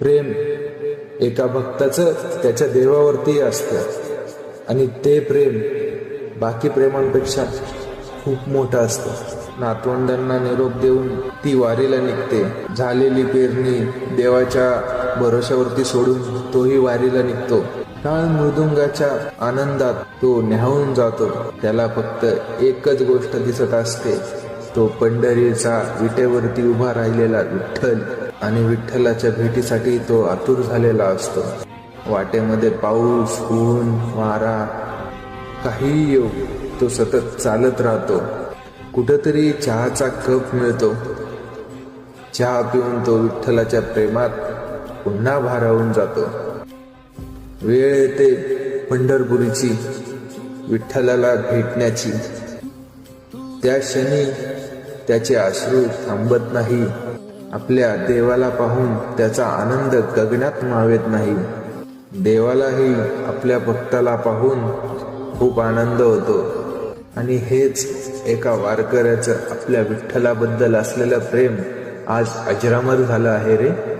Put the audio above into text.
प्रेम एका भक्ताचं त्याच्या देवावरती असतं. आणि ते प्रेम बाकी प्रेमांपेक्षा खूप मोठं असतं. नातवंडांना निरोप देऊन ती वारीला निघते. झालेली पेरणी देवाच्या भरोश्यावरती सोडून तोही वारीला निघतो. टाळ मृदुंगाच्या आनंदात तो न्याहून जातो. त्याला फक्त एकच गोष्ट दिसत असते. तो पंढरीचा विटेवरती उभा राहिलेला विठ्ठल. आणि विठ्ठलाच्या भेटीसाठी तो आतुर झालेला असतो. वाटेमध्ये पाऊस ऊन वारा काहीही योग तो सतत चालत राहतो. कुठंतरी चहाचा कप मिळतो. चहा पिऊन तो विठ्ठलाच्या प्रेमात पुन्हा भारावून जातो. वेळ येते पंढरपुरीची विठ्ठलाला भेटण्याची. त्या क्षणी त्याचे अश्रू थांबत नाही. आपल्या देवाला पाहून त्याचा आनंद गगनात मावेत नाही. देवालाही आपल्या भक्ताला पाहून खूप आनंद होतो. आणि हेच एका वारकऱ्याचं आपल्या विठ्ठलाबद्दल असलेलं प्रेम आज अजरामर झालं आहे रे.